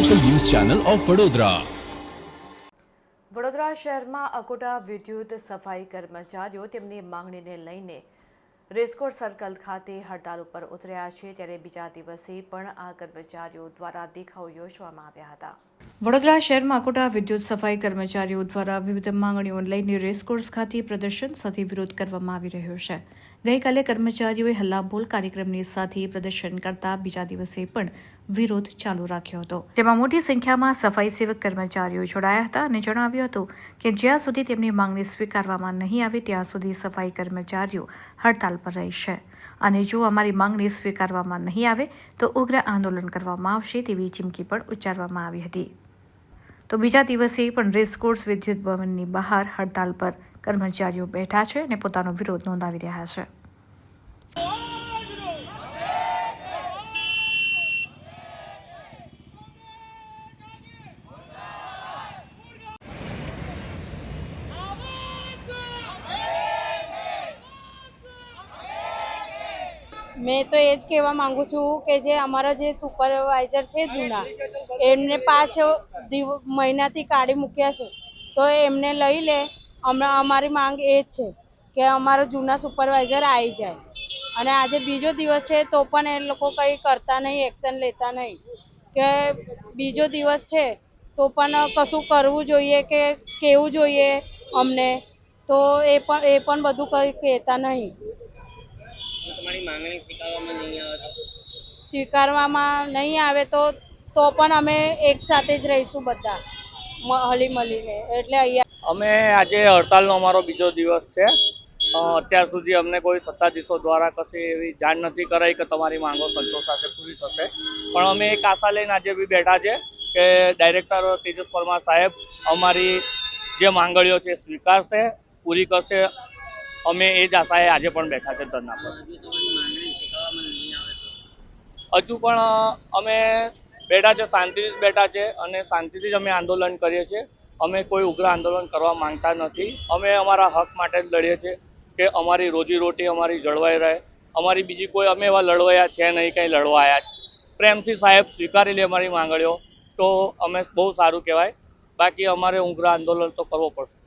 Channel of Vadodara Vadodara શહેરમાં અકોટા વિદ્યુત સફાઈ કર્મચારીઓ તેમની માંગણીને લઈને રેસકોર્સ સર્કલ ખાતે હડતાલ ઉપર ઉતર્યા છે ત્યારે બીજા દિવસે પણ આ કર્મચારીઓ દ્વારા દેખાવો યોજવામાં આવ્યા હતા. વડોદરા શહેરમાં કોટા વિદ્યુત સફાઈ કર્મચારીઓ દ્વારા વિવિધ માંગણીઓ લઈને રેસકોર્સ ખાતે પ્રદર્શન સાથે વિરોધ કરવામાં આવી રહ્યો છે. ગઈકાલે કર્મચારીઓએ હલ્લાબોલ કાર્યક્રમની સાથે પ્રદર્શન કરતા બીજા દિવસે પણ વિરોધ ચાલુ રાખ્યો હતો. જેમાં મોટી સંખ્યામાં સફાઈ સેવક કર્મચારીઓ જોડાયા હતા અને જણાવ્યું હતું કે જ્યાં સુધી તેમની માંગણી સ્વીકારવામાં નહીં આવે, ત્યાં સુધી સફાઈ કર્મચારીઓ હડતાલ પર રહેશે અને જો અમારી માંગણી સ્વીકારવામાં નહીં આવે, તો ઉગ્ર આંદોલન કરવામાં આવશે તેવી ચીમકી પણ ઉચ્ચારવામાં આવી હતી. તો બીજા દિવસે પણ રેસકોર્સ વિદ્યુત ભવનની બહાર હડતાલ પર કર્મચારીઓ બેઠા છે અને પોતાનો વિરોધ નોંધાવી રહ્યા છે. મેં તો એ જ કહેવા માંગુ છું કે જે અમારા જે સુપરવાઇઝર છે જૂના, એમને પાંચ મહિનાથી કાઢી મૂક્યા છે. તો એમને લઈ લે. અમે, અમારી માંગ એ જ છે કે અમારા જૂના સુપરવાઇઝર આવી જાય. અને આજે બીજો દિવસ છે તો પણ એ લોકો કંઈ કરતા નહીં એક્શન લેતા નહીં. કે બીજો દિવસ છે તો પણ કશું કરવું જોઈએ કે કેવું જોઈએ અમને? તો એ પણ એ પણ બધું કંઈ કહેતા નહીં. તમારી માંગણી સ્વીકારવામાં નહીં આવે તો? સ્વીકારવામાં નહીં આવે તો તો પણ અમે એક સાથે જ રહીશું બધા મ- મળીને એટલે અહીંયા અમે આજે હડતાલનો અમારો બીજો દિવસ છે. અત્યાર સુધી અમને કોઈ સત્તાધીશો દ્વારા કશી એવી જાણ નથી કરાઈ કે તમારી માંગો સંતોષ સાથે પૂરી થશે. પણ અમે એક આશા લઈને આજે બી બેઠા છે કે ડાયરેક્ટર તેજસ પરમાર સાહેબ અમારી જે માંગણીઓ છે સ્વીકારશે પૂરી કરશે. અમે એ જ આશાએ આજે પણ બેઠા છે ધરના પર. હજુ પણ અમે બેઠા છે, શાંતિથી જ બેઠા છે અને શાંતિથી જ અમે આંદોલન કરીએ છીએ. અમે કોઈ ઉગ્ર આંદોલન કરવા માંગતા નથી. અમે અમારા હક માટે જ લડીએ છીએ કે અમારી રોજીરોટી અમારી જળવાઈ રહે. અમારી બીજી કોઈ અમે એવા લડવાયા છે નહીં, કંઈ લડવા આવ્યા છે. પ્રેમથી સાહેબ સ્વીકારી લે અમારી માંગણીઓ. તો અમે બહુ સારું કહેવાય. બાકી અમારે ઉગ્ર આંદોલન તો કરવો પડશે.